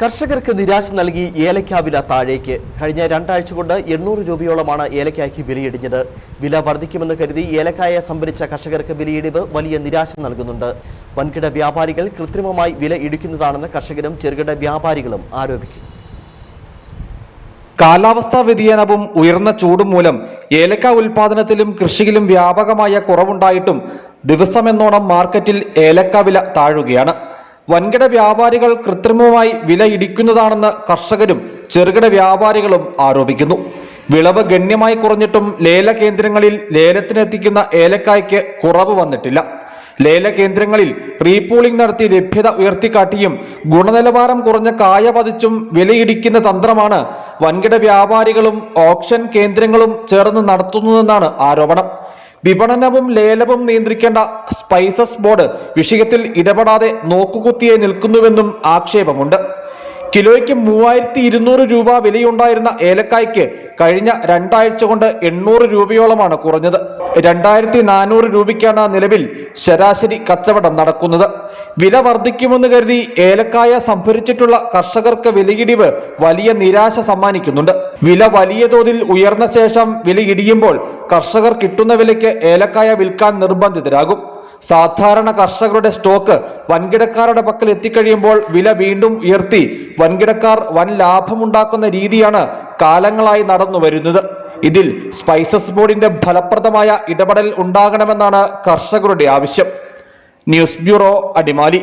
കർഷകർക്ക് നിരാശ നൽകി ഏലയ്ക്ക വില താഴേക്ക്. കഴിഞ്ഞ രണ്ടാഴ്ച കൊണ്ട് എണ്ണൂറ് രൂപയോളമാണ് ഏലക്കായ്ക്ക് വിലയിടിഞ്ഞത്. വില വർദ്ധിക്കുമെന്ന് കരുതി ഏലക്കായ സംഭരിച്ച കർഷകർക്ക് വിലയിടിവ് വലിയ നിരാശ നൽകുന്നുണ്ട്. വൻകിട വ്യാപാരികൾ കൃത്രിമമായി വില ഇടിക്കുന്നതാണെന്ന് കർഷകരും ചെറുകിട വ്യാപാരികളും ആരോപിക്കുന്നു. കാലാവസ്ഥാ വ്യതിയാനവും ഉയർന്ന ചൂടും മൂലം ഏലക്ക ഉൽപാദനത്തിലും കൃഷിയിലും വ്യാപകമായ കുറവുണ്ടായിട്ടും ദിവസമെന്നോണം മാർക്കറ്റിൽ ഏലക്ക വില താഴുകയാണ്. വൻകിട വ്യാപാരികൾ കൃത്രിമമായി വില ഇടിക്കുന്നതാണെന്ന് കർഷകരും ചെറുകിട വ്യാപാരികളും ആരോപിക്കുന്നു. വിളവ് ഗണ്യമായി കുറഞ്ഞിട്ടും ലേല കേന്ദ്രങ്ങളിൽ ലേലത്തിനെത്തിക്കുന്ന ഏലക്കായ്ക്ക് കുറവ് വന്നിട്ടില്ല. ലേല കേന്ദ്രങ്ങളിൽ റീപൂളിംഗ് നടത്തി ലഭ്യത ഉയർത്തിക്കാട്ടിയും ഗുണനിലവാരം കുറഞ്ഞ കായ പതിച്ചും വിലയിടിക്കുന്ന തന്ത്രമാണ് വൻകിട വ്യാപാരികളും ഓപ്ഷൻ കേന്ദ്രങ്ങളും ചേർന്ന് നടത്തുന്നതെന്നാണ് ആരോപണം. വിപണനവും ലേലവും നിയന്ത്രിക്കേണ്ട സ്പൈസസ് ബോർഡ് വിഷയത്തിൽ ഇടപെടാതെ നോക്കുകുത്തിയെ നിൽക്കുന്നുവെന്നും ആക്ഷേപമുണ്ട്. കിലോയ്ക്ക് മൂവായിരത്തി ഇരുന്നൂറ് രൂപ വിലയുണ്ടായിരുന്ന ഏലക്കായ്ക്ക് കഴിഞ്ഞ രണ്ടാഴ്ച കൊണ്ട് എണ്ണൂറ് രൂപയോളമാണ് കുറഞ്ഞത്. രണ്ടായിരത്തി നാനൂറ് രൂപയ്ക്കാണ് നിലവിൽ ശരാശരി കച്ചവടം നടക്കുന്നത്. വില വർദ്ധിക്കുമെന്ന് കരുതി ഏലക്കായ സംഭരിച്ചിട്ടുള്ള കർഷകർക്ക് വിലയിടിവ് വലിയ നിരാശ സമ്മാനിക്കുന്നുണ്ട്. വില വലിയ തോതിൽ ഉയർന്ന ശേഷം വില ഇടിയുമ്പോൾ കർഷകർ കിട്ടുന്ന വിലയ്ക്ക് ഏലക്കായ വിൽക്കാൻ നിർബന്ധിതരാകും. സാധാരണ കർഷകരുടെ സ്റ്റോക്ക് വൻകിടക്കാരുടെ പക്കൽ എത്തിക്കഴിയുമ്പോൾ വില വീണ്ടും ഉയർത്തി. വൻകിടക്കാർ വൻ ലാഭമുണ്ടാക്കുന്ന രീതിയാണ് കാലങ്ങളായി നടന്നു വരുന്നത്. ഇതിൽ സ്പൈസസ് ബോർഡിന്റെ ഫലപ്രദമായ ഇടപെടൽ ഉണ്ടാകണമെന്നാണ് കർഷകരുടെ ആവശ്യം. News bureau Adimali.